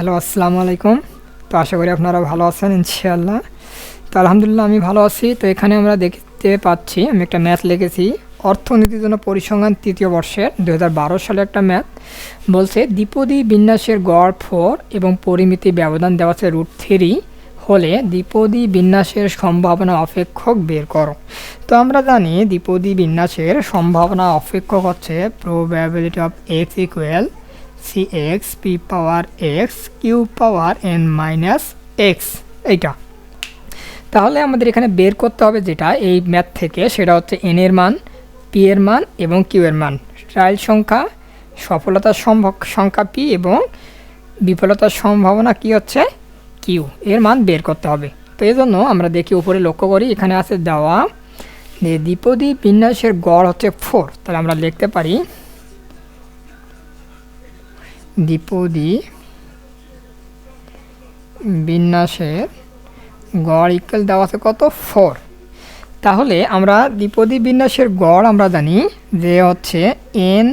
Hello, আসসালামু আলাইকুম। তো আশা করি আপনারা ভালো আছেন, ইনশাআল্লাহ। তো আলহামদুলিল্লাহ, আমি ভালো আছি। তো এখানে আমরা দেখতে পাচ্ছি, আমি একটা ম্যাথ লিখেছি। অর্থনীতির জন্য পরিসংখ্যান তৃতীয় বর্ষের দু হাজার বারো সালে একটা ম্যাথ। বলছে, দ্বিপদী বিন্যাসের গড় ফোর এবং পরিমিতি ব্যবধান দেওয়া আছে রুট থ্রি হলে দ্বিপদী বিন্যাসের সম্ভাবনা অপেক্ষক বের করো। তো আমরা জানি, দ্বিপদী বিন্যাসের সম্ভাবনা অপেক্ষক হচ্ছে probability of X equal C X P power X Q power N minus X এইটা। তাহলে আমাদের এখানে বের করতে হবে যেটা এই ম্যাথ থেকে, সেটা হচ্ছে এন এর মান পি এর মান এবং কিউ এর মান। ট্রায়াল সংখ্যা, সফলতার সম্ভব, সংখ্যা পি এবং বিফলতার সম্ভাবনা কি হচ্ছে? কিউ এর মান বের করতে হবে। তো এই জন্য আমরা দেখি উপরে লক্ষ্য করি, এখানে আছে দেওয়া, যে দ্বিপদী বিন্যাসের গড় হচ্ছে ফোর তাহলে আমরা লিখতে পারি দ্বিপদী বিন্যাসের গড় ইকুয়াল দেওয়া আছে কত? ফোর তাহলে আমরা দ্বিপদী বিন্যাসের গড় আমরা জানি যে হচ্ছে এন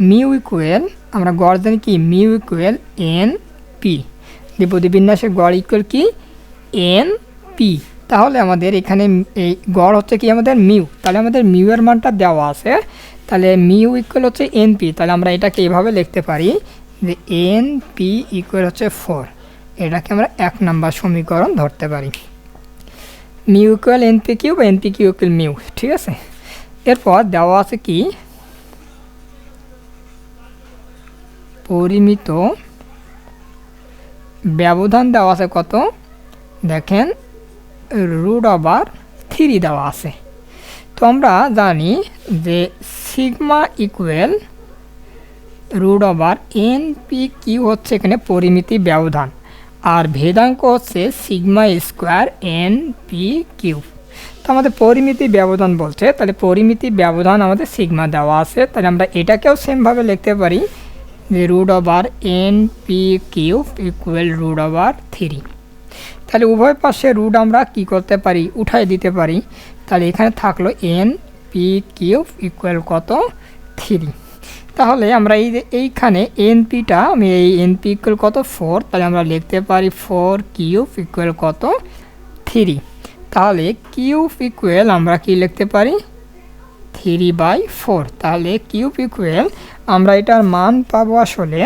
মিউ ইকুয়েল আমরা গড় জানি কি? মিউ ইকুয়েল এন পি দ্বিপদী বিন্যাসের গড় ইকুয়াল কি? এন পি তাহলে আমাদের এখানে এই গড় হচ্ছে কি আমাদের? মিউ। তাহলে আমাদের মিউয়ের মানটা দেওয়া আছে তাহলে মিউ ইকুয়াল হচ্ছে এনপি তাহলে আমরা এটাকে এভাবে লিখতে পারি যে এন পি ইকুয়াল হচ্ছে ফোর এটাকে আমরা এক নাম্বার সমীকরণ ধরতে পারি। Mu equal N P Q বা N P Q equal mu ঠিক আছে? এরপর দেওয়া আছে কি? পরিমিত ব্যবধান দেওয়া আছে কত? দেখেন রুট ওভার থ্রি দেওয়া আছে। তো আমরা জানি যে sigma equal root over N P Q হচ্ছে এখানে পরিমিতি ব্যবধান। আর ভেদাঙ্ক হচ্ছে sigma square N P Q তো আমাদের পরিমিতি ব্যবধান বলছে, তাহলে পরিমিতি ব্যবধান আমাদের সিগমা দেওয়া আছে। তাহলে আমরা এটাকেও সেমভাবে লিখতে পারি যে root over N P Q equal root over three তাহলে উভয় পাশে রুট আমরা কি করতে পারি? উঠাই দিতে পারি। তাহলে এখানে থাকল এন পি কিউব ইকুয়াল কত? থ্রি তাহলে আমরা এই এইখানে এনপিটা আমি এই এনপি ইকুয়াল কত? ফোর তাহলে আমরা লিখতে পারি ফোর কিউব ইকুয়াল কত? থ্রি তাহলে কিউব ইকুয়াল আমরা কি লিখতে পারি? থ্রি বাই ফোর তাহলে কিউব ইকুয়াল আমরা এটার মান পাবো আসলে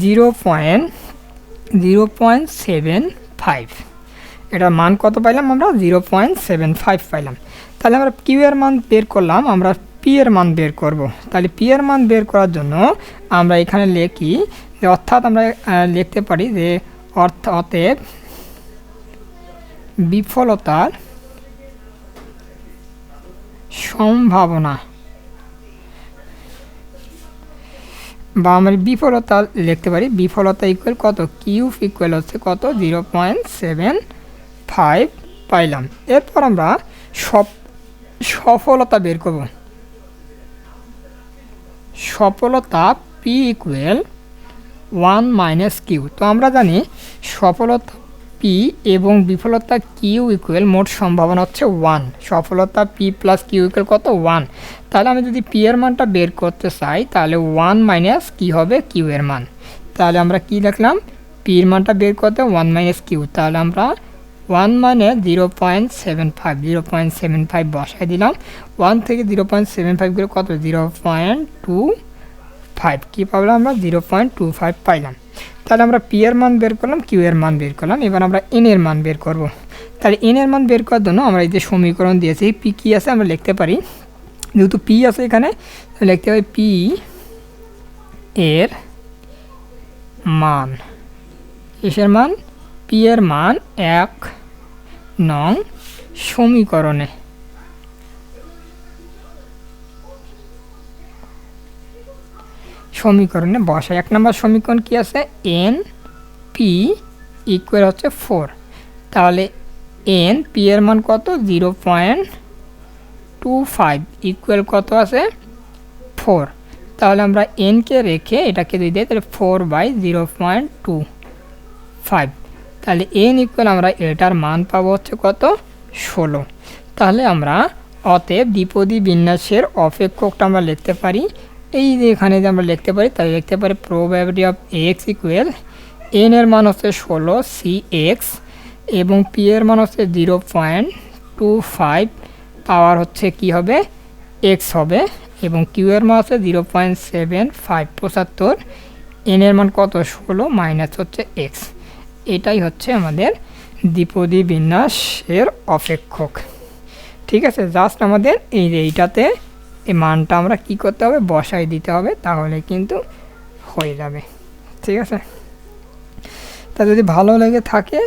zero point zero point seven five এটার মান কত পাইলাম আমরা? জিরো পয়েন্ট সেভেন ফাইভ পাইলাম। তাহলে আমরা কিউ এর মান বের করলাম, আমরা পি এর মান বের করব। তাহলে পি এর মান বের করার জন্য আমরা এখানে লিখি যে, অর্থাৎ আমরা লিখতে পারি যে, অর্থ, অতএব বিফলতার সম্ভাবনা বা আমরা বিফলতা লিখতে পারি। বিফলতা ইকুয়াল কত? কিউব ইকুয়াল হচ্ছে কত? জিরো পয়েন্ট সেভেন ফাইভ পাইলাম। এরপর আমরা সব সফলতা বের করব। সফলতা P equal one minus Q তো আমরা জানি সফলতা পি এবং বিফলতা কিউ ইকুয়েল মোট সম্ভাবনা হচ্ছে ওয়ান সফলতা পি প্লাস কিউ ইকুয়েল কত? ওয়ান তাহলে আমি যদি পি এর মানটা বের করতে চাই, তাহলে ওয়ান মাইনাস কী হবে কিউ এর মান। তাহলে আমরা কি দেখলাম? পি এর মানটা বের করতে ওয়ান মাইনাস কিউ তাহলে আমরা ওয়ান মানে zero point seven five zero point seven five বসাই দিলাম। ওয়ান থেকে জিরো পয়েন্ট সেভেন ফাইভ করে কত? জিরো পয়েন্ট টু ফাইভ কী পাবলাম আমরা? জিরো পয়েন্ট টু ফাইভ পাইলাম। তাহলে আমরা পি এর মান বের করলাম কিউ এর মান বের করলাম। এবার আমরা এন এর মান বের করব। তাহলে এন এর মান বের করার জন্য আমরা এই যে সমীকরণ দিয়েছি পি কী আছে আমরা লিখতে পারি। যেহেতু পি আছে এখানে লিখতে পারি পি এর মান। এসের মান? পি এর মান এক নং সমীকরণে। সমীকরণে বসায় এক নম্বর সমীকরণ কি আছে? এন পি ইকুয়াল হচ্ছে ফোর তাহলে এন পি এর মান কত? Zero point two five equal কত আছে? ফোর তাহলে আমরা এনকে রেখে এটাকে যদি দিই, তাহলে four by zero point two five তাহলে এন ইকুয়াল আমরা এটার মান পাবো হচ্ছে কত? ষোলো। তাহলে আমরা অতএব দ্বিপদী বিন্যাসের অপেক্ষকটা আমরা লিখতে পারি। এই যে এখানে যে আমরা লিখতে পারি, তাহলে লিখতে পারি probability of X equal N এর মান হচ্ছে ষোলো সি এক্স এবং পি এর মান হচ্ছে zero point two five power হচ্ছে কি হবে? এক্স হবে এবং কিউ এর মান হচ্ছে জিরো পয়েন্ট সেভেন ফাইভ পঁচাত্তর এন এর মান কত? ষোলো মাইনাস হচ্ছে এক্স এটাই হচ্ছে আমাদের দ্বিপদী বিন্যাসের অপেক্ষক। ঠিক আছে জাস্ট আমাদের এই এইটাতে এই মানটা আমরা কি করতে হবে? বসাই দিতে হবে, তাহলে কিন্তু হয়ে যাবে। ঠিক আছে? তা যদি ভালো লেগে থাকে,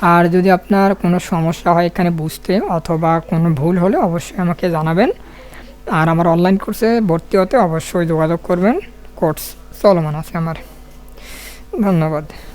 আর যদি আপনার কোনো সমস্যা হয় এখানে বুঝতে অথবা কোনো ভুল হলে অবশ্যই আমাকে জানাবেন। আর আমার অনলাইন কোর্সে ভর্তি হতে অবশ্যই যোগাযোগ করবেন। কোর্স চলমান আছে আমার। ধন্যবাদ।